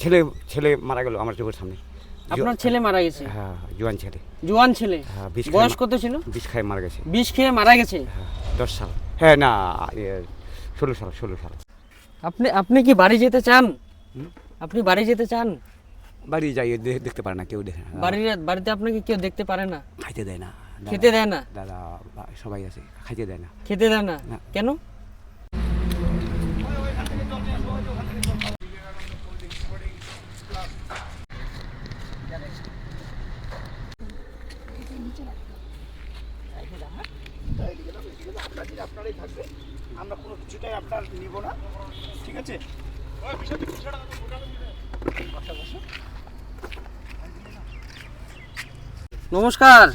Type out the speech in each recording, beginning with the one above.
ছেলে ছেলে মারা গেল আমার চোখের সামনে। আপনার ছেলে মারা গেছে? হ্যাঁ জোয়ান ছেলে। জোয়ান ছেলে? হ্যাঁ বয়স কত ছিল? বিষ খায় মারা গেছে। বিষ খেয়ে মারা গেছে? হ্যাঁ দশ সাল। হ্যাঁ না ষোলো সাল ষোলো সাল। আপনি আপনি কি বাড়ি যেতে চান? আপনি বাড়ি যেতে চান? বাড়ি যাই দেখতে পারে না কেউ দেখে না। বাড়ির বাড়িতে আপনাকে কেউ দেখতে পারে না? খাইতে দেয় না। খেতে দেয় না? দাদা সবাই আছে খাইতে দেয় না। খেতে দেয় না? না। কেন আমরা কোনো কিছুটাই আপনার নিব না ঠিক আছে নমস্কার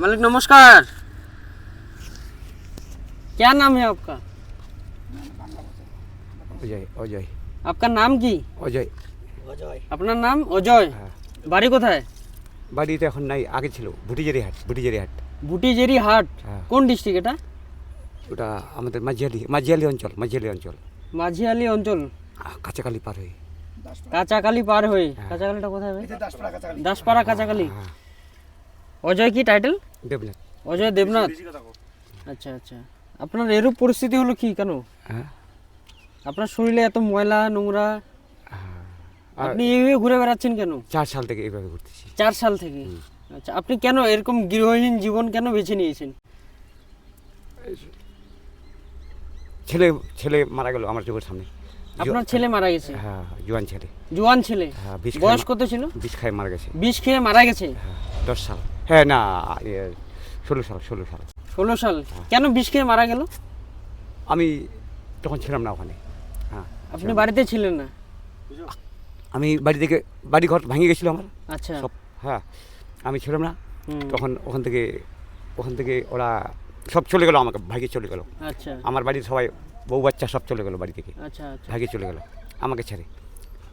मालिक नमस्कार क्या नाम है आपका অজয় অজয় आपका नाम কি অজয় আপনার নাম অজয় হ্যাঁ বাড়ি কোথায় বাড়িতে এখন নাই আগে ছিল ভুটিজেরি হাট ভুটিজেরি হাট। বুটিজেরি হাট? হ্যাঁ। কোন ডিস্ট্রিক্ট এটা? ওটা আমাদের মাঝিয়ালি মাঝিয়ালি অঞ্চল মাঝিয়ালি অঞ্চল। মাঝিয়ালি অঞ্চল? আহ, কাছাকালি পার হয়ে। কাঁচাকালি পার হয়ে। কাঁচাকালিটা কোথায় ভাই? দাসপাড়া কাঁচাকালি। হ্যাঁ অজয় কি টাইটেল দেবনাথ। অজয় দেবনাথ? আচ্ছা আচ্ছা। আপনার এরূপ পরিস্থিতি হলো কি কেন? হ্যাঁ। আপনার শরীরে এত ময়লা নোংরা হ্যাঁ। আপনি এইভাবে ঘুরে বেড়াচ্ছেন কেন? চার সাল থেকে এইভাবে ঘুরতেছি। চার সাল থেকে? আচ্ছা আপনি কেন এরকম গৃহহীন জীবন কেন বেছে নিয়েছেন? ছেলে ছেলে মারা গেল আমার চোখের সামনে। আপনার ছেলে মারা গেছে? হ্যাঁ জোয়ান ছেলে। জোয়ান ছেলে? হ্যাঁ বিষ বয়স খায় কত ছিল? বিষ খায় মারা গেছে। বিষ খেয়ে মারা গেছে? হ্যাঁ দশ সাল। হ্যাঁ না ষোলো সাল ষোলো সাল। ষোলো সাল। কেন বিষ খেয়ে মারা গেল? আমি তখন ছিলাম না ওখানে। হ্যাঁ আপনি বাড়িতে ছিলেন না? আমি বাড়ি থেকে বাড়ি ঘর ভেঙে গেছিল আমার। আচ্ছা। সব হ্যাঁ আমি ছিলাম না। তখন ওখান থেকে ওখান থেকে ওরা সব চলে গেলো আমাকে ভাগে চলে গেলো। আচ্ছা। আমার বাড়ির সবাই বউ বাচ্চা সব চলে গেলো বাড়ি থেকে। আচ্ছা আচ্ছা। ভাগে চলে গেলো আমাকে ছেড়ে।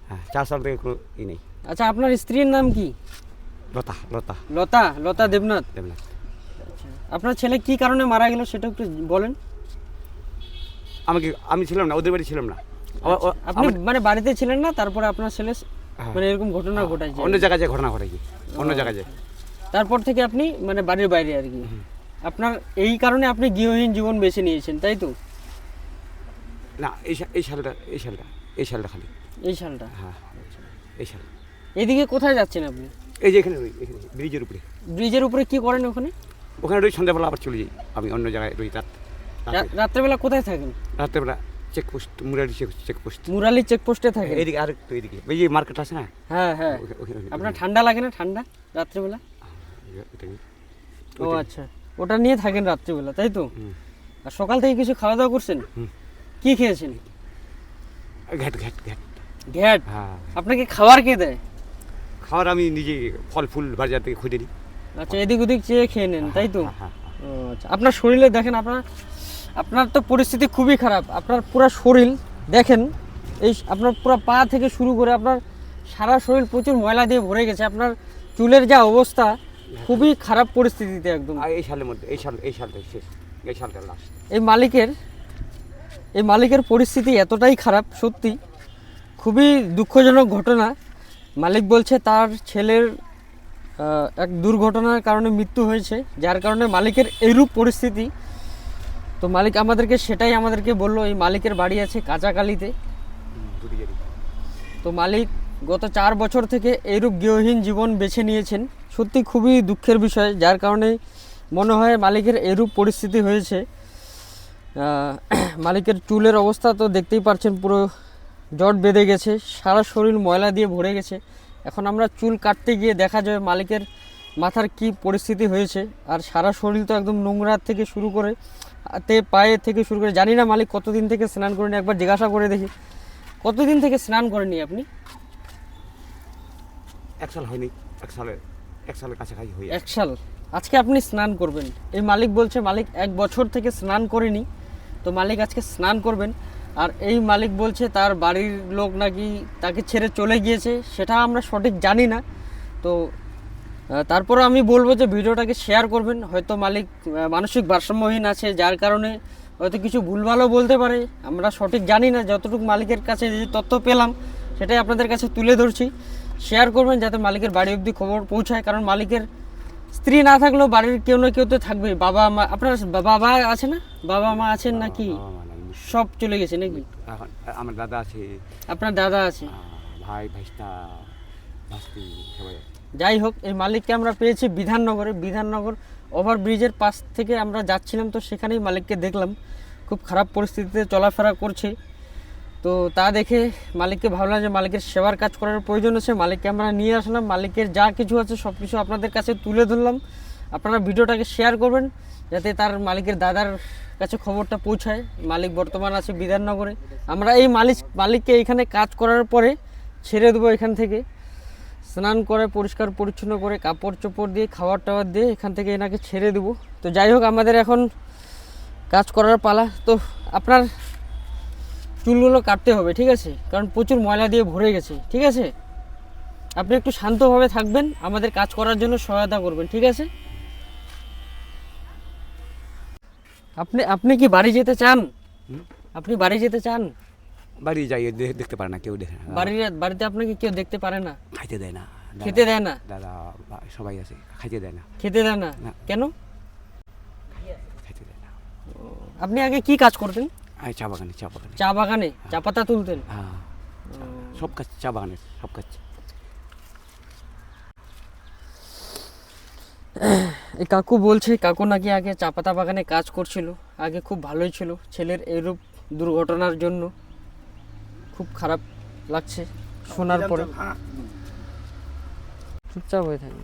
হ্যাঁ চার সাল থেকে কোনো ই নেই। আচ্ছা আপনার স্ত্রীর নাম কি? লতা লতা। লতা লতা দেবনাথ? দেবনাথ। আচ্ছা। আপনার ছেলে কি কারণে মারা গেল সেটা একটু বলেন। আমাকে আমি ছিলাম না ওদের বাড়ি ছিলাম না। আপনি মানে বাড়িতে ছিলেন না তারপরে আপনার ছেলে হ্যাঁ। মানে এরকম ঘটনা ঘটাইছে। অন্য জায়গায় যে ঘটনা ঘটে কি অন্য জায়গায় যে। তারপর থেকে আপনি মানে বাড়ির বাইরে আর কি। আপনার এই কারণে আপনি গৃহহীন জীবন বেছে নিয়েছেন তাই তো? না এই এই সালটা এই সালটা এই সালটা খালি। এই সালটা হ্যাঁ এই সাল এদিকে কোথায় যাচ্ছেন আপনি? এই যে এখানে এখানে ব্রিজের উপরে। ব্রিজের উপরে কি করেন ওখানে? ওখানে রই সন্ধ্যাবেলা আবার চলে যাই। আমি অন্য জায়গায় রই রাত রাতে। রাত্রেবেলা কোথায় থাকেন? রাত্রেবেলা চেকপোস্ট চেক চেকপোস্ট মুরালি চেকপোস্টে থাকেন এইদিকে আর একটু এইদিকে এই যে মার্কেট আছে না? হ্যাঁ হ্যাঁ। আপনার ঠান্ডা লাগে না? ঠান্ডা? রাত্রেবেলা? ও আচ্ছা। ওটা নিয়ে থাকেন রাত্রেবেলা তাই তো? আর সকাল থেকে কিছু খাওয়া দাওয়া করছেন। কি খেয়েছেন? ঘ্যাট ঘ্যাট ঘ্যাট। ঘ্যাট? হ্যাঁ। আপনাকে খাবার কে দেয়? খাবার আমি নিজে ফল ফুল বাজার থেকে খুঁজে নিই। আচ্ছা এদিক ওদিক চেয়ে খেয়ে নেন তাই তো? হ্যাঁ, হ্যাঁ, হ্যাঁ। আচ্ছা। আপনার শরীরে দেখেন আপনার আপনার তো পরিস্থিতি খুবই খারাপ। আপনার পুরো শরীর দেখেন এই আপনার পুরো পা থেকে শুরু করে আপনার সারা শরীর প্রচুর ময়লা দিয়ে ভরে গেছে। আপনার চুলের যা অবস্থা খুবই খারাপ পরিস্থিতিতে একদম। আর এই সালের মধ্যে এই সাল এই সালটা শেষ এই সালটা লাস্ট এই মালিকের এই মালিকের পরিস্থিতি এতটাই খারাপ সত্যি। খুবই দুঃখজনক ঘটনা। মালিক বলছে তার ছেলের এক দুর্ঘটনার কারণে মৃত্যু হয়েছে যার কারণে মালিকের এইরূপ পরিস্থিতি তো মালিক আমাদেরকে সেটাই আমাদেরকে বলল, এই মালিকের বাড়ি আছে কাঁচাকালিতে। তো মালিক গত চার বছর থেকে এইরূপ গৃহহীন জীবন বেছে নিয়েছেন। সত্যি খুবই দুঃখের বিষয়, যার কারণে মনে হয় মালিকের এরূপ পরিস্থিতি হয়েছে। মালিকের চুলের অবস্থা তো দেখতেই পারছেন, পুরো জট বেঁধে গেছে, সারা শরীর ময়লা দিয়ে ভরে গেছে। এখন আমরা চুল কাটতে গিয়ে দেখা যায় মালিকের মাথার কি পরিস্থিতি হয়েছে? আর সারা শরীর তো একদম নোংরা থেকে শুরু করে হাতে পায়ে থেকে শুরু করে জানি না মালিক কতদিন থেকে স্নান করেনি একবার জিজ্ঞাসা করে দেখি। কতদিন থেকে স্নান করেনি আপনি? এক সাল হয়নি এক সালে এক সালের কাছাকাছি হয়ে এক সাল। আজকে আপনি স্নান করবেন। এই মালিক বলছে মালিক এক বছর থেকে স্নান করেনি তো মালিক আজকে স্নান করবেন। আর এই মালিক বলছে তার বাড়ির লোক নাকি তাকে ছেড়ে চলে গিয়েছে সেটা আমরা সঠিক জানি না। তো তারপরে আমি বলব যে ভিডিওটাকে শেয়ার করবেন। হয়তো মালিক মানসিক ভারসাম্যহীন আছে যার কারণে হয়তো কিছু ভুলভালও বলতে পারে। আমরা সঠিক জানি না যতটুকু মালিকের কাছে যে তথ্য পেলাম সেটাই আপনাদের কাছে তুলে ধরছি। শেয়ার করবেন যাতে মালিকের বাড়ি অবধি খবর পৌঁছায় কারণ মালিকের স্ত্রী না থাকলেও বাড়ির কেউ না কেউ তো থাকবে। বাবা মা আপনার বাবা আছে না? বাবা মা আছেন নাকি? সব চলে গেছে নাকি? আমার দাদা আছে। আপনার দাদা আছে। ভাই ভাইস্তা ভাস্তি সবাই আছে। যাই হোক এই মালিককে আমরা পেয়েছি বিধাননগরে। বিধাননগর ওভার ব্রিজের পাশ থেকে আমরা যাচ্ছিলাম, তো সেখানেই মালিককে দেখলাম। খুব খারাপ পরিস্থিতিতে চলাফেরা করছে। তো তা দেখে মালিককে ভাবলাম যে মালিকের সেবার কাজ করার প্রয়োজন আছে। মালিককে আমরা নিয়ে আসলাম। মালিকের যা কিছু আছে, সব কিছু আপনাদের কাছে তুলে ধরলাম। আপনারা ভিডিওটাকে শেয়ার করবেন, যাতে তার মালিকের দাদার কাছে খবরটা পৌঁছায়। মালিক বর্তমান আছে বিধাননগরে। আমরা এই মালিক মালিককে এখানে কাজ করার পরে ছেড়ে দেবো এখান থেকে। স্নান করে পরিষ্কার পরিচ্ছন্ন করে কাপড় চোপড় দিয়ে খাবার টাবার দিয়ে এখান থেকে এনাকে ছেড়ে দেবো। তো যাই হোক আমাদের এখন কাজ করার পালা। তো আপনার চুলগুলো কাটতে হবে ঠিক আছে? কারণ প্রচুর ময়লা দিয়ে ভরে গেছে ঠিক আছে? আপনি একটু শান্তভাবে থাকবেন আমাদের কাজ করার জন্য সহায়তা করবেন ঠিক আছে? আপনি আপনি কি বাড়ি যেতে চান? আপনি বাড়ি যেতে চান? বাড়ি যাই দেখতে পারে না কেউ দেখে না। বাড়ির বাড়িতে আপনাকে কেউ দেখতে পারে না? খাইতে দেয় না। খেতে দেয় না? দাদা সবাই আছে খাইতে দেয় না। খেতে দেয় না। কেন? খাইতে দেয় না। আপনি আগে কি কাজ করতেন? চা বাগানে চা বাগানে। চা বাগানে? চা পাতা তুলতেন? হ্যাঁ। সব কাজ চা বাগানের সব কাজ। এই কাকু বলছে কাকু নাকি আগে চা পাতা বাগানে কাজ করছিল। আগে খুব ভালোই ছিল। ছেলের এরূপ দুর্ঘটনার জন্য। খুব খারাপ লাগছে শোনার পরে। হ্যাঁ। চুপচাপ হয়ে থাকি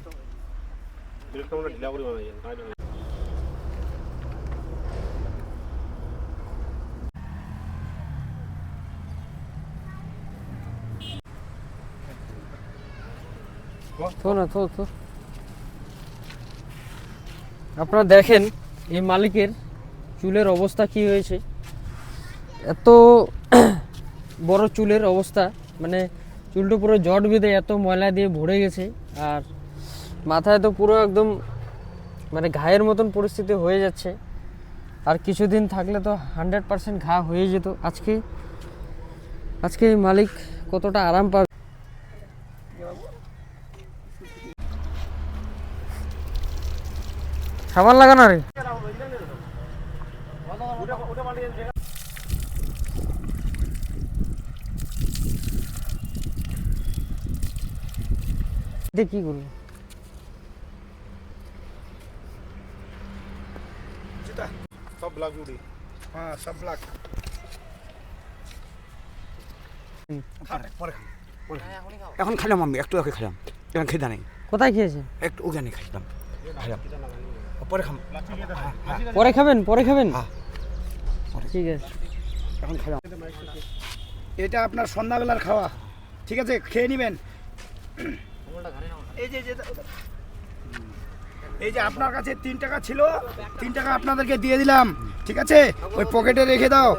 থো না থো থো। আপনারা দেখেন এই মালিকের চুলের অবস্থা কি হয়েছে। এত বড় চুলের অবস্থা। মানে চুলটা পুরো জট বেঁধে এত ময়লা দিয়ে ভরে গেছে। আর মাথায় তো পুরো একদম মানে ঘায়ের মতন পরিস্থিতি হয়ে যাচ্ছে। আর কিছুদিন থাকলে তো হান্ড্রেড পার্সেন্ট ঘা হয়ে যেত। আজকে আজকে মালিক কতটা আরাম পাবে। সাবান লাগানো রে। দিয়ে কি করব? সব ব্লক জুড়ি। হ্যাঁ সব ব্লাক খান। এখন খাইলাম আমি একটু আগে খাইলাম। এখন খেদা নেই। কোথায় খেয়েছেন একটু ওখানে পরে খাম পরে খাবেন পরে খাবেন? হ্যাঁ। ঠিক আছে। এখন খাইলাম। এটা আপনার সন্ধ্যাবেলার খাওয়া। ঠিক আছে খেয়ে নেবেন। এই যে এই যে- আপনার কাছে তিন টাকা ছিল তিন টাকা আপনাদেরকে দিয়ে দিলাম ঠিক আছে? ওই পকেটে রেখে দাও।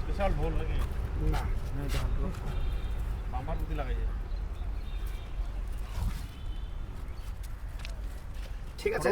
স্পেশাল নাকি? না। বাম্পার বুদ্ধি লাগাইছে ঠিক আছে।